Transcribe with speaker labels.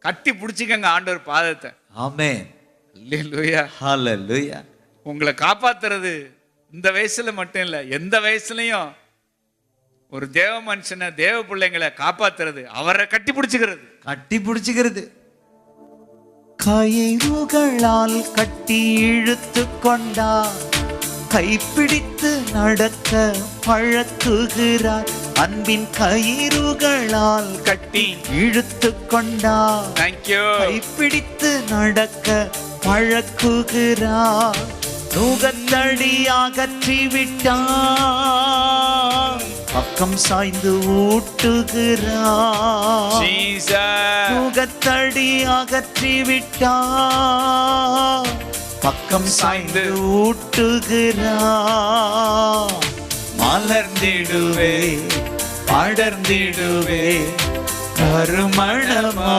Speaker 1: கட்டி பிடிச்சிக்கங்க ஆண்டவர் பாதத்தை.
Speaker 2: ஆமென்.
Speaker 1: அல்லேலூயா.
Speaker 2: ஹalleluya.
Speaker 1: உங்களை காப்பாத்துறது இந்த வயசுல மட்டும் இல்ல எந்த வயசுலயும் ஒரு தேவ மனுஷனை தேவ பிள்ளைங்களை காப்பாத்துறது அவரை கட்டி பிடிச்சுக்கிறது.
Speaker 2: கட்டி பிடிச்சுக்கிறது. கயிறுகளால் கட்டி இழுத்து கொண்டா கைப்பிடித்து நடக்க பழக்குகிறார். அன்பின் கயிறுகளால் கட்டி இழுத்து கொண்டா.
Speaker 1: தேங்க்யூ
Speaker 2: கைப்பிடித்து நடக்க பழக்குகிறார். நுகத்தடி அகற்றி விட்டார் பக்கம் சாய்ந்து ஊட்டுகிறார். நுகத்தடி அகற்றி விட்டார் பக்கம் சாய்ந்து ஊட்டுகிறார். மலர்ந்திடுவே படர்ந்திடுவே கருமணமா